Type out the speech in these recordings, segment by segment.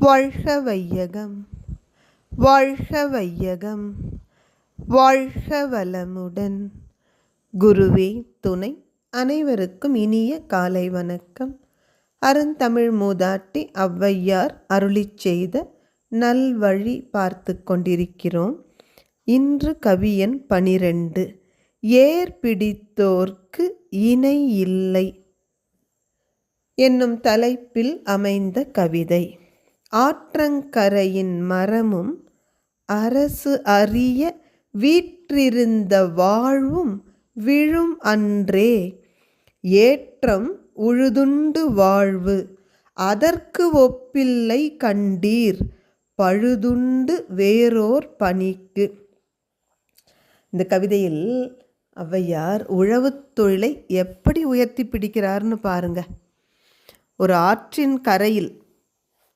வாழ்க வையகம் வாழ்க வையகம் வாழ்க வளமுடன் குருவே துணை அனைவருக்கும் இனிய காலை வணக்கம். அருந்தமிழ் மூதாட்டி ஔவையார் அருளிச் செய்த நல்வழி பார்த்து கொண்டிருக்கிறோம். இன்று கவியன் பனிரெண்டு ஏர் பிடித்தோர்க்கு இணை இல்லை. என்னும் தலைப்பில் அமைந்த கவிதை. ஆற்றங்கரையின் மரமும் அரசு அறிய வீற்றிருந்த வாழ்வும் விழும் அன்றே. ஏற்றம் உழுதுண்டு வாழ்வு அதற்கு ஒப்பில்லை கண்டீர். பழுதுண்டு வேறோர் பணிக்கு. இந்த கவிதையில் ஔவையார் உழவுத் தொழிலை எப்படி உயர்த்தி பிடிக்கிறார்னு பாருங்க. ஒரு ஆற்றின் கரையில்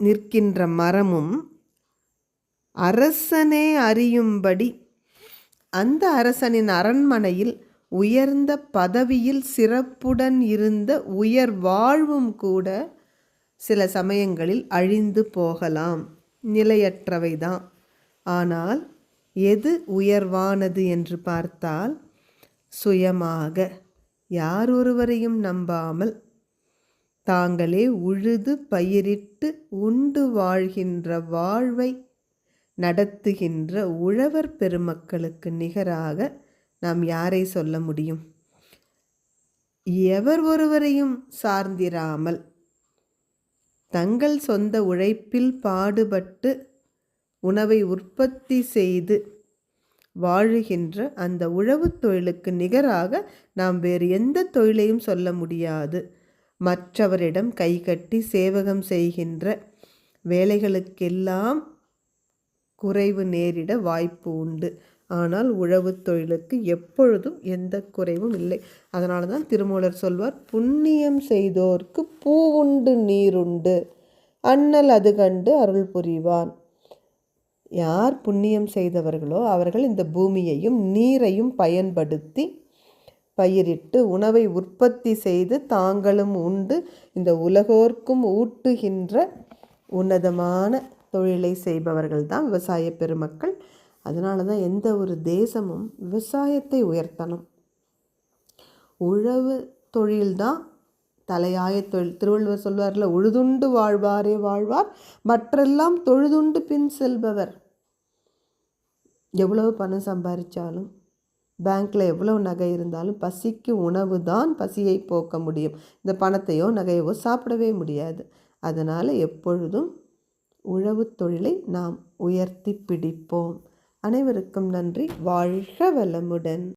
நிற்கின்ற மரமும் அரசனே அறியும்படி. அந்த அரசனின் அரண்மனையில் உயர்ந்த பதவியில் சிறப்புடன் இருந்த உயர் வாழ்வும் கூட சில சமயங்களில் அழிந்து போகலாம். நிலையற்றவைதான். ஆனால் எது உயர்வானது என்று பார்த்தால் சுயமாக யார் ஒருவரையும் நம்பாமல் தாங்களே உழுது பயிரிட்டு உண்டு வாழ்கின்ற வாழ்வை நடத்துகின்ற உழவர் பெருமக்களுக்கு நிகராக நாம் யாரை சொல்ல முடியும்? எவர் ஒருவரையும் சார்ந்திராமல் தங்கள் சொந்த உழைப்பில் பாடுபட்டு உணவை உற்பத்தி செய்து வாழுகின்ற அந்த உழவுத் தொழிலுக்கு நிகராக நாம் வேறு எந்த தொழிலையும் சொல்ல முடியாது. மற்றவரிடம் கைகட்டி சேவகம் செய்கின்ற வேலைகளுக்கெல்லாம் குறைவு நேரிட வாய்ப்பு உண்டு. ஆனால் உழவுத் தொழிலுக்கு எப்பொழுதும் எந்த குறைவும் இல்லை. அதனால தான் திருமூலர் சொல்வார் புண்ணியம் செய்தோர்க்கு பூவுண்டு நீருண்டு. அண்ணல் அது கண்டு அருள் புரிவான். யார் புண்ணியம் செய்தவர்களோ அவர்கள் இந்த பூமியையும் நீரையும் பயன்படுத்தி பயிரிட்டு உணவை உற்பத்தி செய்து தாங்களும் உண்டு. இந்த உலகோர்க்கும் ஊட்டுகின்ற உன்னதமான தொழிலை செய்பவர்கள் தான் விவசாய பெருமக்கள். அதனால தான் எந்த ஒரு தேசமும் விவசாயத்தை உயர்த்தணும். உழவு தொழில்தான் தலையாய தொழில். திருவள்ளுவர் சொல்வார்ல உழுதுண்டு வாழ்வாரே வாழ்வார் மற்றெல்லாம் தொழுதுண்டு பின் செல்பவர். எவ்வளவு பணம் சம்பாதிச்சாலும் பேங்க்கில் எவ்வளோ நகை இருந்தாலும் பசிக்கு உணவு தான் பசியை போக்க முடியும். இந்த பணத்தையோ நகையவோ சாப்பிடவே முடியாது. அதனால் எப்பொழுதும் உழவு தொழிலை நாம் உயர்த்தி பிடிப்போம். அனைவருக்கும் நன்றி. வாழ்க வளமுடன்.